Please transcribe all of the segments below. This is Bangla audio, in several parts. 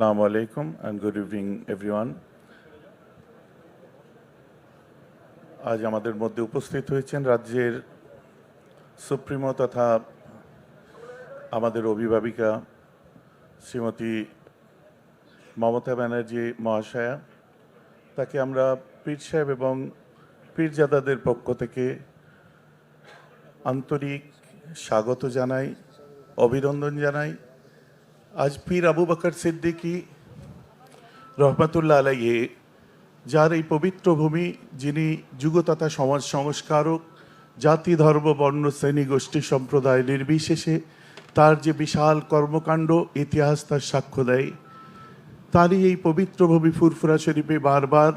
Assalamu alaikum and good evening, everyone. আজ আমাদের মধ্যে উপস্থিত হয়েছেন রাজ্যের সুপ্রিমো তথা আমাদের অভিভাবিকা শ্রীমতী মমতা ব্যানার্জি মহাশয়া তাকে আমরা পীর সাহেব এবং পীরজাদাদের পক্ষ থেকে আন্তরিক স্বাগত জানাই, অভিনন্দন জানাই আজ পীর আবু বকর সিদ্দিকী রহমতুল্লাহ আলাইয়ে যার এই পবিত্র ভূমি, যিনি যুগ তথা সমাজ সংস্কারক, জাতি, ধর্ম, বর্ণ, শ্রেণি, গোষ্ঠী, সম্প্রদায় নির্বিশেষে তার যে বিশাল কর্মকাণ্ড, ইতিহাস তার সাক্ষ্য দেয়। তারই এই পবিত্র ভূমি ফুরফুরা শরীফে বারবার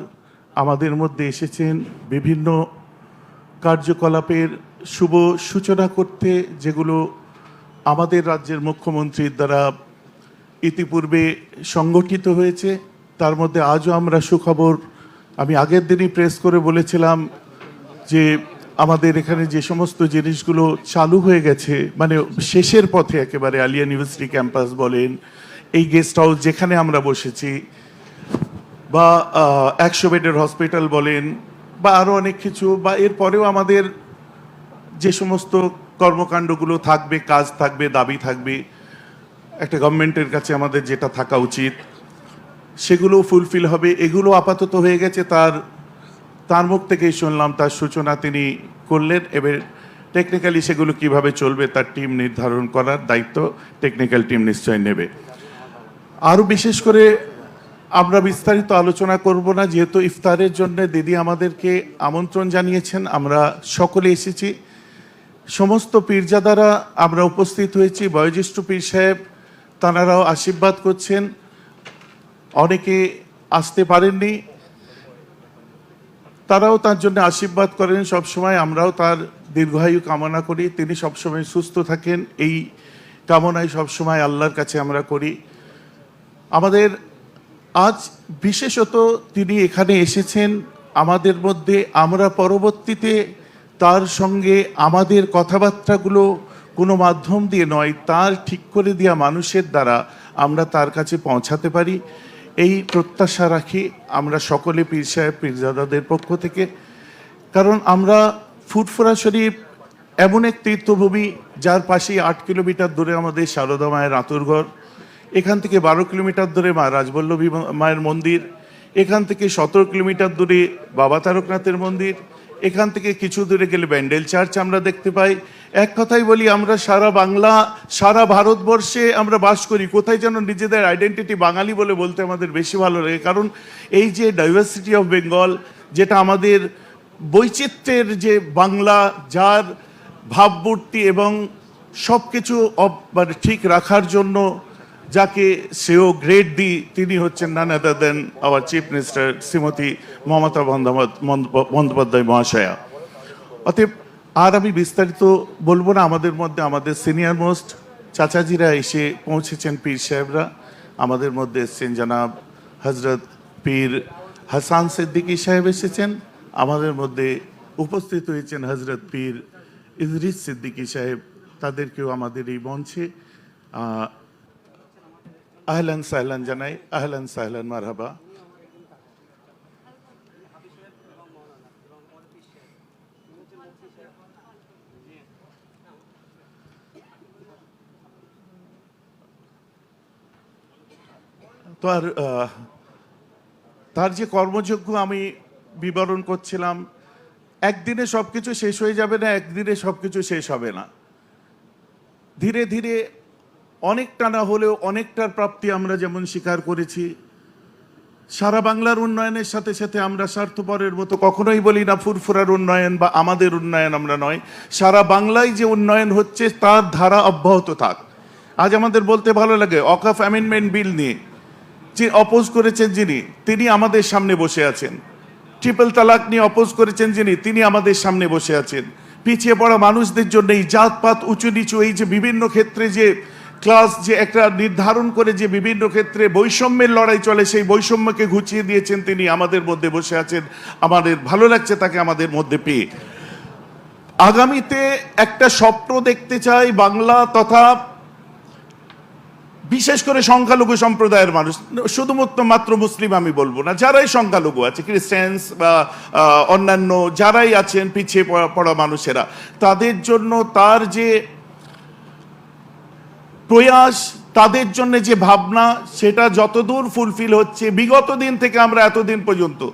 আমাদের মধ্যে এসেছেন বিভিন্ন কার্যকলাপের শুভ সূচনা করতে, যেগুলো আমাদের রাজ্যের মুখ্যমন্ত্রীর দ্বারা ইতিপূর্বে সংগঠিত হয়েছে, তার মধ্যে আজও আমরা সুখবর, আমি আগের দিনই প্রেস করে বলেছিলাম যে আমাদের এখানে যে সমস্ত জিনিসগুলো চালু হয়ে গেছে মানে শেষের পথে একেবারে আলিয়া ইউনিভার্সিটি ক্যাম্পাস বলেন, এই গেস্ট হাউস যেখানে আমরা বসেছি, বা একশো বেডের হসপিটাল বলেন, বা আরও অনেক কিছু, বা এরপরেও আমাদের যে সমস্ত কর্মকাণ্ডগুলো থাকবে, কাজ থাকবে, দাবি থাকবে একটা গভর্নমেন্টের কাছে আমাদের যেটা থাকা উচিত সেগুলো ফুলফিল হবে। এগুলো আপাতত হয়ে গেছে, তার তার মুখ থেকেই শুনলাম, তার সূচনা তিনি করলেন, এবার টেকনিক্যালি সেগুলো কীভাবে চলবে তার টিম নির্ধারণ করার দায়িত্ব টেকনিক্যাল টিম নিশ্চয় নেবে। আরও বিশেষ করে আমরা বিস্তারিত আলোচনা করব না, যেহেতু ইফতারের জন্য দিদি আমাদেরকে আমন্ত্রণ জানিয়েছেন, আমরা সকলে এসেছি। সমস্ত পীরজাদারা আমরা উপস্থিত হয়েছি, বয়োজ্যেষ্ঠ পীর সাহেব তাঁরাও আশীর্বাদ করছেন। অনেকে আসতে পারেননি। তারাও তার জন্য আশীর্বাদ করেন। সবসময় আমরাও তার দীর্ঘায়ু কামনা করি। তিনি সবসময় সুস্থ থাকেন। এই কামনাই সবসময় আল্লাহর কাছে আমরা করি। আমাদের আজ বিশেষত তিনি এখানে এসেছেন। আমাদের মধ্যে আমরা পরবর্তীতে তার সঙ্গে আমাদের কথাবার্তাগুলো কোনো মাধ্যম দিয়ে নয়, তার ঠিক করে দেওয়া মানুষের দ্বারা আমরা তার কাছে পৌঁছাতে পারি। এই প্রত্যাশা রাখি আমরা সকলে পীর সাহেব, পীরজাদাদের পক্ষ থেকে। কারণ আমরা ফুটফুরা শরীফ এমন এক তীর্থভূমি, যার পাশেই আট কিলোমিটার দূরে আমাদের সারদা মায়ের আতুরঘর, এখান থেকে বারো কিলোমিটার দূরে মা রাজবল্লভী মায়ের মন্দির, এখান থেকে সতেরো কিলোমিটার দূরে বাবা তারকনাথের মন্দির, এখান থেকে কিছু দূরে গেলে ব্যান্ডেল চার্চ আমরা দেখতে পাই। এক কথাই বলি, আমরা সারা বাংলা, সারা ভারতবর্ষে আমরা বাস করি। কোথায় যেন নিজেদের আইডেন্টিটি বাঙালি বলে বলতে আমাদের বেশি ভালো লাগে। কারণ এই যে ডাইভার্সিটি অফ বেঙ্গল যেটা আমাদের বৈচিত্র্যের যে বাংলা, যার ভাবমূর্তি এবং সব কিছু মানে ঠিক রাখার জন্য যাকে সেও গ্রেড দি, তিনি হচ্ছেন none other than our chief minister Shrimati Mamata Bandyopadhyay Bandyopadhyay মহাশয়া অতএব আর আমি বিস্তারিত বলব না, আমাদের মধ্যে, আমাদের সিনিয়র মোস্ট চাচাজিরা এসে পৌঁছেছেন পীর সাহেবরা। আমাদের মধ্যে এসছেন জানাব হজরত পীর হাসান সিদ্দিকী সাহেব এসেছেন। আমাদের মধ্যে উপস্থিত হয়েছেন হজরত পীর ইদরিস সিদ্দিকী সাহেব। তাদেরকেও আমাদের এই মঞ্চে আহলান সাহলান জানাই। আহলান সাহলান, মারহাবা। তো আর তার যে কর্মযোগ্য আমি বিবরণ করছিলাম, একদিনে সব কিছু শেষ হয়ে যাবে না, একদিনে সব কিছু শেষ হবে না। ধীরে ধীরে অনেকটা না হলেও অনেকটার প্রাপ্তি আমরা যেমন স্বীকার করেছি, সারা বাংলার উন্নয়নের সাথে সাথে আমরা স্বার্থপরের মতো কখনোই বলি না ফুরফুরার উন্নয়ন বা আমাদের উন্নয়ন আমরা নয়। সারা বাংলায় যে উন্নয়ন হচ্ছে, তার ধারা অব্যাহত থাক। আজ আমাদের বলতে ভালো লাগে অকাফ অ্যামেন্ডমেন্ট বিল নিয়ে। যে অপোজ করেছেন যিনি, তিনি আমাদের সামনে বসে আছেন। ট্রিপল তালাক নিয়ে অপোজ করেছেন যিনি, তিনি আমাদের সামনে বসে আছেন। পিছিয়ে পড়া মানুষদের জন্য এই জাতপাত উঁচু নিচু এই যে বিভিন্ন ক্ষেত্রে যে ক্লাস যে একটা নির্ধারণ করে যে বিভিন্ন ক্ষেত্রে বৈষম্যের লড়াই চলে, সেই বৈষম্যকে ঘুচিয়ে দিয়েছেন তিনি, আমাদের মধ্যে বসে আছেন। আমাদের, ভালো লাগছে তাকে আমাদের মধ্যে পেয়ে। আগামীতে একটা স্বপ্ন দেখতে চাই বাংলা তথা বিশেষ করে সংখ্যালঘু সম্প্রদায়ের মানুষ, শুধুমাত্র মাত্র মুসলিম আমি বলব না, যারাই সংখ্যালঘু আছে, খ্রিস্টানস বা অন্যান্য যারাই আছেন, পিছিয়ে পড়া- মানুষেরা, তাদের জন্য তার যে প্রয়াস, তাদের জন্য যে ভাবনা, সেটা যতদূর ফুলফিল হচ্ছে, বিগত দিন থেকে আমরা এতদিন পর্যন্ত,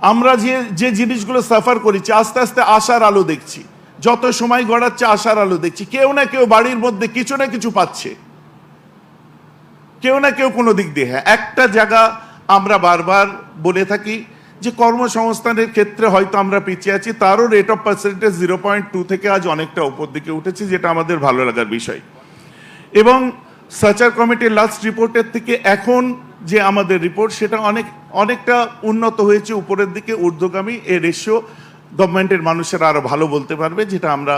আমরা যে যে জিনিসগুলো সাফার করেছি, আস্তে আস্তে আশার আলো দেখছি, যত সময় গড়াচ্ছে, আশার আলো দেখছি, কেউ না কেউ বাড়ির মধ্যে কিছু না কিছু পাচ্ছে। কেউ না কেউ কোনো দিক দিয়ে হ্যাঁ একটা জায়গা আমরা বারবার বলে থাকি যে কর্মসংস্থানের ক্ষেত্রে হয়তো আমরা পিছিয়ে আছি, তারও rate of percentage zero point two থেকে আজ অনেকটা উপর দিকে উঠেছে, যেটা আমাদের ভালো লাগার বিষয়। এবং সার্চার কমিটির লাস্ট রিপোর্টের থেকে এখন যে আমাদের রিপোর্ট সেটা অনেক, অনেকটা উন্নত হয়েছে উপরের দিকে, ঊর্ধ্বগামী। এ রেশিও গভর্নমেন্টের মানুষেরা আরও ভালো বলতে পারবে, যেটা আমরা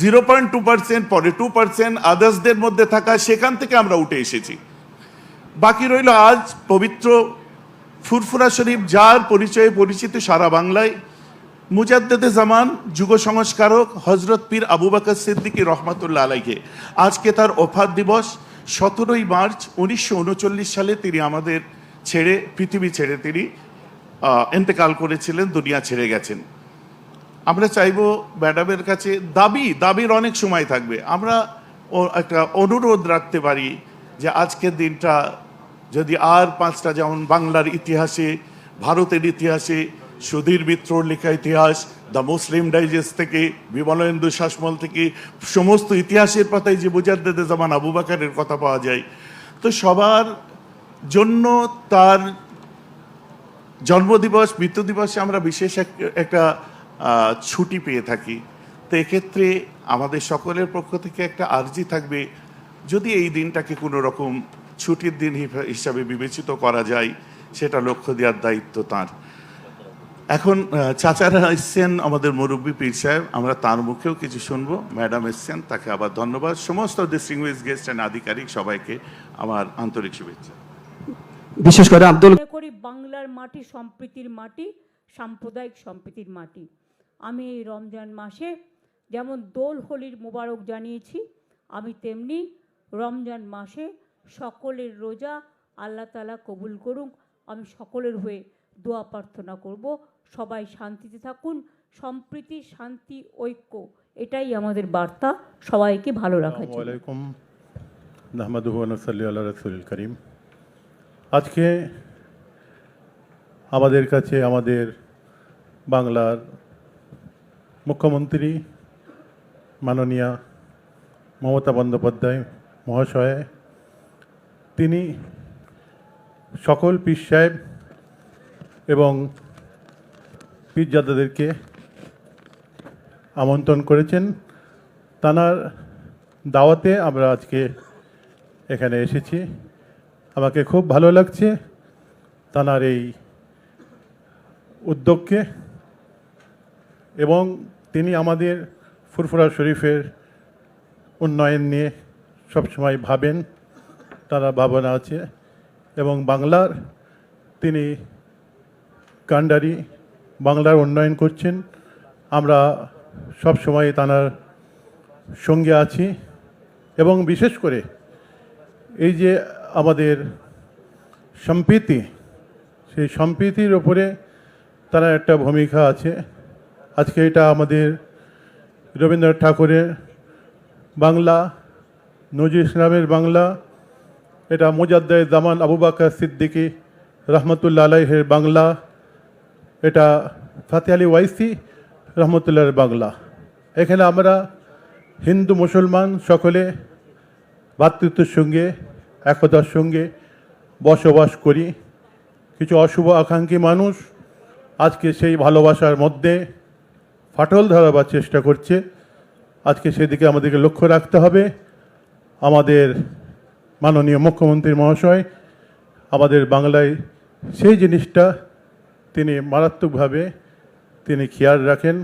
জিরো পয়েন্ট টু পার্সেন্ট পরে টু পার্সেন্ট আদার্সদের মধ্যে থাকা, সেখান থেকে আমরা উঠে এসেছি। বাকি রইল আজ পবিত্র ফুরফুরা শরীফ যার পরিচয়ে পরিচিত সারা বাংলায় মুজাদ্দেদে জামান যুগ সংস্কারক হজরত পীর আবু বাকর সিদ্দিকী রহমতুল্লাহ আলাইকে আজকে তার ওফাত দিবস সতেরোই মার্চ উনিশশো উনচল্লিশ সালে তিনি আমাদের ছেড়ে পৃথিবী ছেড়ে তিনি আহ, ইন্তেকাল করেছিলেন দুনিয়া ছেড়ে গেছেন। আমরা চাইব ম্যাডামের কাছে দাবি দাবির অনেক সময় থাকবে। আমরা একটা অনুরোধ রাখতে পারি যে আজকের দিনটা যদি আর পাঁচটা যেমন বাংলার ইতিহাসে, ভারতের ইতিহাসে, সুধীর মিত্রর লেখা ইতিহাস, দ্য মুসলিম ডাইজেস্ট থেকে, বিমলেন্দু শাসমল থেকে, সমস্ত ইতিহাসের পাতায় যে মুজাদ্দেদে জামান আবু বাকারের কথা পাওয়া যায়। তো সবার জন্য তার জন্মদিবস, মৃত্যু দিবসে আমরা বিশেষ এক- একটা ছুটি পেয়ে থাকি। তো এক্ষেত্রে আমাদের সকলের পক্ষ থেকে একটা আর্জি থাকবে যদি এই দিনটাকে কোনো রকম ছুটির দিন হিসাবে বিবেচিত করা যায় সেটা লক্ষ্য দেওয়ার দায়িত্ব তার। এখন চাচারা এসছেন আমাদের মুরব্বী পীর সাহেব আমরা তার মুখেও কিছু শুনব। ম্যাডাম এসছেন তাকে আবার ধন্যবাদ। সমস্ত ডিস্টিংগুইশ গেস্ট অ্যান্ড আধিকারিক সবাইকে আমার আন্তরিক শুভেচ্ছা। বিশেষ করে আব্দুল করি বাংলার মাটি সম্প্রীতির মাটি সাম্প্রদায়িক সম্প্রীতির মাটি। আমি এই রমজান মাসে যেমন দোল হোলির মোবারক জানিয়েছি আমি তেমনি রমজান মাসে সকলের রোজা আল্লাহ তালা কবুল করুক। আমি সকলের হয়ে দোয়া প্রার্থনা করব। সবাই শান্তিতে থাকুন, সম্প্রীতি, শান্তি, ঐক্য, এটাই আমাদের বার্তা। সবাইকে ভালো আল্লাহ রসুল করিম। আজকে আমাদের কাছে আমাদের বাংলার মুখ্যমন্ত্রী মাননীয়া মমতা বন্দ্যোপাধ্যায় মহাশয়, তিনি সকল পীর সাহেব এবং পীরজাদাদেরকে আমন্ত্রণ করেছেন। তানার দাওয়াতে আমরা আজকে এখানে এসেছি। আমাকে খুব ভালো লাগছে তানার এই উদ্যোগকে এবং তিনি আমাদের ফুরফুরা শরীফের উন্নয়ন নিয়ে সবসময় ভাবেন, তারা ভাবনা আছে। এবং বাংলার তিনি কান্ডারি, বাংলার উন্নয়ন করছেন। আমরা সব সময় তানার সঙ্গে আছি। এবং বিশেষ করে এই যে আমাদের সম্প্রীতি, সেই সম্প্রীতির ওপরে তারা একটা ভূমিকা আছে। আজকে এটা আমাদের রবীন্দ্রনাথ ঠাকুরের বাংলা নজরুল ইসলামের বাংলা, এটা মোজাদ্দায় জামান আবু বাকর সিদ্দিকী রহমতুল্লা আলাইহের বাংলা, এটা ফাতে আলী ওয়াইসি রহমতুল্লাহের বাংলা। এখানে আমরা হিন্দু, মুসলমান সকলে ভ্রাতৃত্বের সঙ্গে, একতার সঙ্গে বসবাস করি। কিছু অশুভ আকাঙ্ক্ষী মানুষ আজকে সেই ভালোবাসার মধ্যে ফাটল ধরাবার চেষ্টা করছে। আজকে সেদিকে আমাদেরকে লক্ষ্য রাখতে হবে। আমাদের মাননীয় মুখ্যমন্ত্রী মহাশয়, আমাদের বাংলায় সেই জিনিসটা তিনি মারাত্মকভাবে তিনি খেয়াল রাখেন।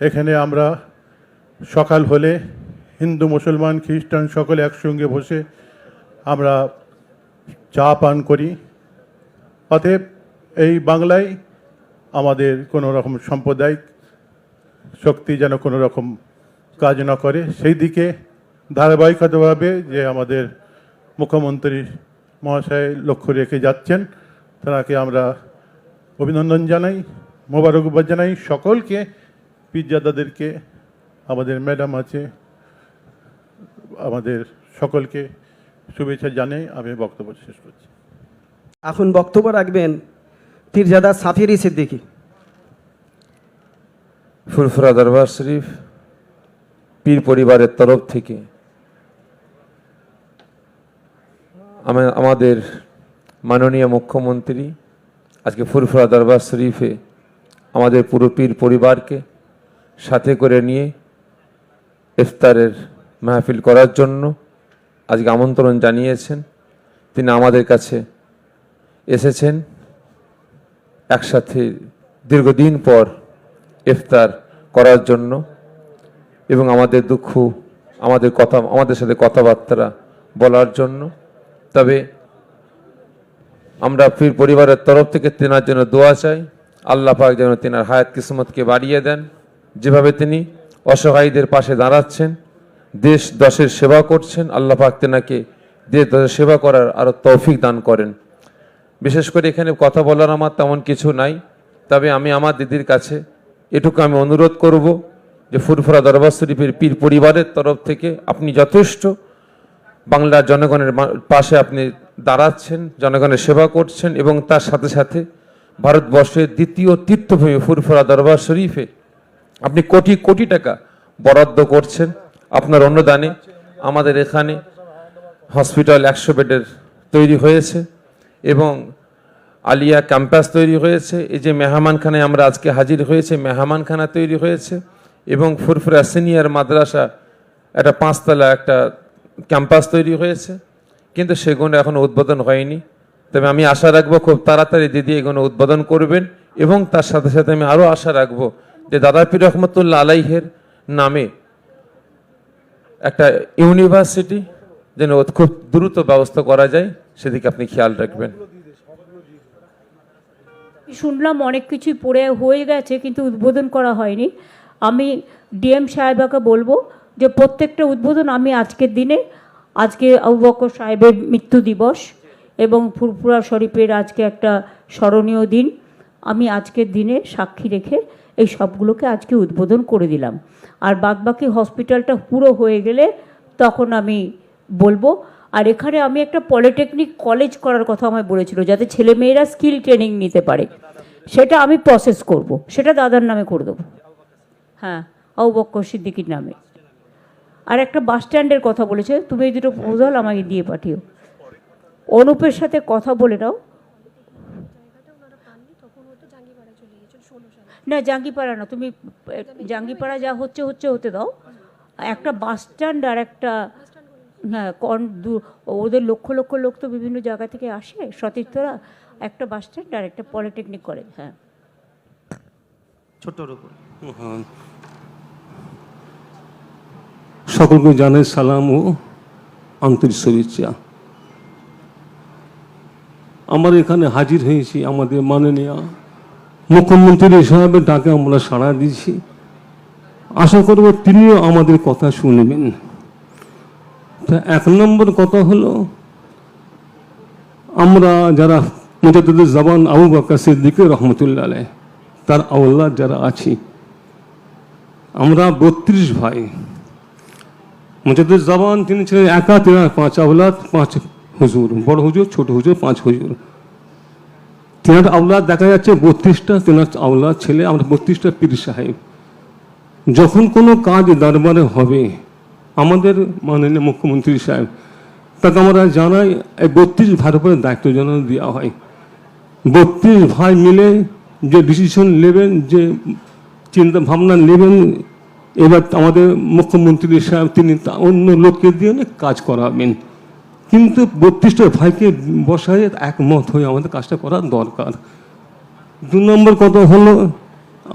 এখানে আমরা সকাল হলে হিন্দু, মুসলমান, খ্রিস্টান সকলে একসঙ্গে বসে আমরা চা পান করি। অতএব এই বাংলায় আমাদের কোনো রকম সাম্প্রদায়িক শক্তি যেন কোনো রকম কাজ না করে, সেই দিকে ধারাবাহিকতাভাবে যে আমাদের মুখ্যমন্ত্রী মহাশয় লক্ষ্য রেখে যাচ্ছেন তাকে আমরা অভিনন্দন জানাই মোবারকবাদ জানাই। সকলকে পিজ্জাদাদেরকে আমাদের ম্যাডাম আছে আমাদের সকলকে শুভেচ্ছা জানাই। আমি বক্তব্য শেষ করছি। এখন বক্তব্য রাখবেন পীরজাদা সাফিরি সিদ্দিকী ফুরফুরা দরবার শরীফ পীর পরিবারের তরফ থেকে আমা- আমাদের মাননীয় মুখ্যমন্ত্রী আজকে ফুরফুরা দরবার শরীফে আমাদের পুরো পীর পরিবারকে সাথে করে নিয়ে ইফতারের মাহফিল করার জন্য আজকে আমন্ত্রণ জানিয়েছেন। তিনি আমাদের কাছে এসেছেন। একসাথে দীর্ঘদিন পর ইফতার করার জন্য এবং আমাদের দুঃখ, আমাদের কথা, আমাদের সাথে কথাবার্তা বলার জন্য তবে আমরা পীর পরিবারের তরফ থেকে তেনার জন্য দোয়া চাই। আল্লাহ পাক যেন তেনার হায়াত কিসমতকে বাড়িয়ে দেন। যেভাবে তিনি অসহায়ীদের পাশে দাঁড়াচ্ছেন, দেশ দশের সেবা করছেন, আল্লাহ পাক তেনাকে দেশ দশের সেবা করার আরও তৌফিক দান করেন। বিশেষ করে এখানে কথা বলার আমার তেমন কিছু নাই, তবে আমি আমার দিদির কাছে এটুকু আমি অনুরোধ করব যে ফুরফুরা দরবার শরীফের পীর পরিবারের তরফ থেকে আপনি যথেষ্ট বাংলার জনগণের পাশে আপনি দাঁড়াচ্ছেন, জনগণের সেবা করছেন এবং তার সাথে সাথে ভারতবর্ষের দ্বিতীয় তীর্থভূমি ফুরফুরা দরবার শরীফে আপনি কোটি কোটি টাকা বরাদ্দ করছেন। আপনার অনুদানে আমাদের এখানে হসপিটাল একশো বেডের তৈরি হয়েছে এবং আলিয়া ক্যাম্পাস তৈরি হয়েছে। এই যে মেহমানখানায় আমরা আজকে হাজির হয়েছে, মেহমানখানা তৈরি হয়েছে এবং ফুরফুরা সিনিয়র মাদ্রাসা একটা পাঁচতলা একটা ক্যাম্পাস তৈরি হয়েছে, কিন্তু সেগুলো এখনও উদ্বোধন হয়নি। তবে আমি আশা রাখব খুব তাড়াতাড়ি দিদি এগুলো উদ্বোধন করবেন এবং তার সাথে সাথে আমি আরও আশা রাখব যে দাদাপীর রহমতুল্লাহ আলাইহের নামে একটা ইউনিভার্সিটি যেন খুব দ্রুত ব্যবস্থা করা যায়, সেদিকে আপনি খেয়াল রাখবেন। শুনলাম অনেক কিছুই পড়ে হয়ে গেছে, কিন্তু উদ্বোধন করা হয়নি। আমি ডিএম সাহেবাকে বলব যে প্রত্যেকটা উদ্বোধন আমি আজকের দিনে, আজকে আবু সাহেবের মৃত্যু দিবস এবং ফুরফুরা শরীফের আজকে একটা স্মরণীয় দিন, আমি আজকের দিনে সাক্ষী রেখে এই সবগুলোকে আজকে উদ্বোধন করে দিলাম। আর বাদবাকি হসপিটালটা পুরো হয়ে গেলে তখন আমি বলব, আর এখানে আমি একটা পলিটেকনিক কলেজ করার কথা আমায় বলেছিল, যাতে ছেলেমেয়েরা স্কিল ট্রেনিং নিতে পারে। সেটা আমি প্রসেস করব, সেটা দাদার নামে করে দেবো। হ্যাঁ বক্কর সিদ্দিকির নামে। আর একটা বাস স্ট্যান্ডের কথা বলেছে তুমি এই দুটো প্রপোজাল আমাকে দিয়ে পাঠিও। অনুপের সাথে কথা বলে নাও। না জাঙ্গিপাড়া না তুমি জাঙ্গিপাড়া যা হচ্ছে হচ্ছে হতে দাও। একটা বাস স্ট্যান্ড আর একটা হ্যাঁ কন ওদের লক্ষ লক্ষ লোক তো বিভিন্ন জায়গা থেকে আসে সতীর্থরা একটা বাস স্ট্যান্ড আর একটা পলিটেকনিক কলেজ হ্যাঁ। ছোট্টর উপর সকলকে জানাই সালাম ও আন্তরিক শুভেচ্ছা। আমরা এখানে হাজির হয়েছি আমাদের মাননীয় মুখ্যমন্ত্রী হিসাবে ডাকে আমরা সাড়া দিয়েছি। আশা করব তিনিও আমাদের কথা শুনবেন। তা এক নম্বর কথা হলো, আমরা যারা মুজাদ্দুদ জবান আবু বাক্কা সিদ্দিক রহমতুল্লাহ তার আউল্লাদ যারা আছি, আমরা বত্রিশ ভাই। মুজাদ্দুদ জবান, তিনি ছিলেন একা তেনার পাঁচ আউলাদ পাঁচ হুজুর, বড় হুজুর, ছোট হুজুর, পাঁচ হুজুর। তেনার আউলাদ দেখা যাচ্ছে বত্রিশটা, তেনার আউলাদ ছেলে, আমরা বত্রিশটা পীর সাহেব। যখন কোনো কাজ দরবারে হবে, আমাদের মাননীয় মুখ্যমন্ত্রী সাহেব, তাকে আমরা জানাই, এই বত্রিশ ভাইয়ের উপরে দায়িত্ব যেন দেওয়া হয়। বত্রিশ ভাই মিলে যে ডিসিশন নেবেন, যে চিন্তা ভাবনা নেবেন এবার আমাদের মুখ্যমন্ত্রী সাহেব, তিনি অন্য লোককে দিয়ে অনেক কাজ করাবেন। কিন্তু বত্রিশটা ভাইকে বসায় একমত হয়ে আমাদের কাজটা করা দরকার। দু নম্বর কথা হলো,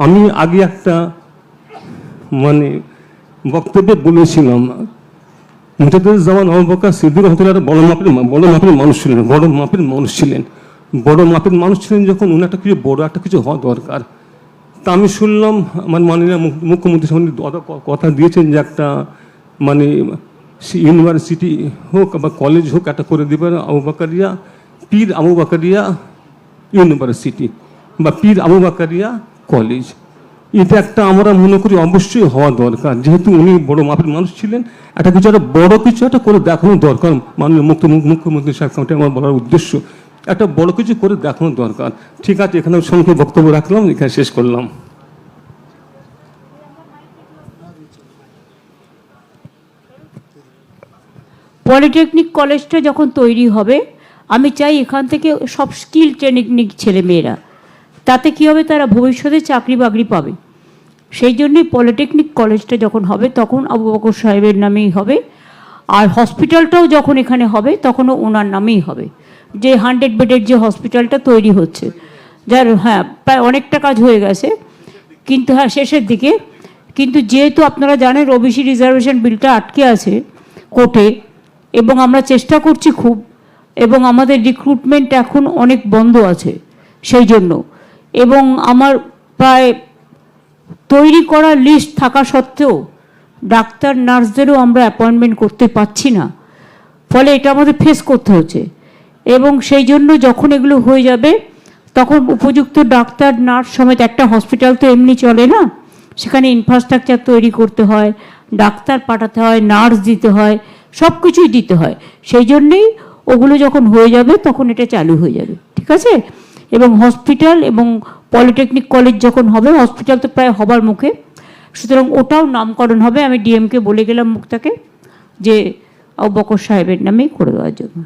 আমি আগে একটা মানে বক্তব্যে বলেছিলাম, মুজাদ্দিদ জামান আবুবকর সিদ্দিক রহমতুল্লাহ বড় মাপের বড় মাপের মানুষ ছিলেন, বড় মাপের মানুষ ছিলেন। বড় মাপের মানুষ ছিলেন যখন উনি একটা কিছু বড় একটা কিছু হওয়া দরকার। তা আমি শুনলাম আমার মাননীয় মুখ- মুখ্যমন্ত্রী সামনে কথা দিয়েছেন যে একটা মানে ইউনিভার্সিটি হোক বা কলেজ হোক একটা করে দেবেন আবু বাকারিয়া পীর আবু বাকারিয়া ইউনিভার্সিটি বা পীর আবু বাকারিয়া কলেজ। এটা একটা আমরা মনে করি অবশ্যই হওয়া দরকার। যেহেতু উনি বড় মাপের মানুষ ছিলেন, একটা কিছু একটা বড় কিছু একটা করে দেখানো দরকার। মাননীয় মুখ্য মুখ্যমন্ত্রী সাহেব আমার বলার উদ্দেশ্য একটা বড় কিছু করে দেখানো দরকার। ঠিক আছে, এখানে সংখ্যে বক্তব্য রাখলাম, এখানে শেষ করলাম। পলিটেকনিক কলেজটা যখন তৈরি হবে, আমি চাই এখান থেকে সব স্কিল ট্রেনিং ছেলে মেয়েরা, তাতে কী হবে, তারা ভবিষ্যতে চাকরি বাকরি পাবে। সেই জন্যই পলিটেকনিক কলেজটা যখন হবে, তখন আবু বকর সাহেবের নামেই হবে, আর হসপিটালটাও যখন এখানে হবে, তখনও ওনার নামেই হবে। যে হান্ড্রেড বেডের যে হসপিটালটা তৈরি হচ্ছে, যার হ্যাঁ প্রায় অনেকটা কাজ হয়ে গেছে, কিন্তু হ্যাঁ শেষের দিকে, কিন্তু যেহেতু আপনারা জানেন ওবিসি রিজার্ভেশন বিলটা আটকে আছে কোর্টে, এবং আমরা চেষ্টা করছি খুব, এবং আমাদের রিক্রুটমেন্ট এখন অনেক বন্ধ আছে সেই জন্য, এবং আমার প্রায় তৈরি করা লিস্ট থাকা সত্ত্বেও ডাক্তার, নার্সদেরও আমরা অ্যাপয়েন্টমেন্ট করতে পারছি না। ফলে এটা আমাদের ফেস করতে হচ্ছে। এবং সেই জন্য যখন এগুলো হয়ে যাবে, তখন উপযুক্ত ডাক্তার, নার্স সমেত একটা হসপিটাল তো এমনি চলে না? সেখানে ইনফ্রাস্ট্রাকচার তৈরি করতে হয়, ডাক্তার পাঠাতে হয়, নার্স দিতে হয় সব কিছুই দিতে হয়। সেই জন্যেই ওগুলো যখন হয়ে যাবে, তখন এটা চালু হয়ে যাবে। ঠিক আছে? এবং হসপিটাল এবং পলিটেকনিক কলেজ যখন হবে, হসপিটাল তো প্রায় হবার মুখে। সুতরাং ওটাও নামকরণ হবে, আমি ডিএমকে বলে গেলাম মুক্তাকে, যে বকর সাহেবের নামেই করে দেওয়ার জন্য।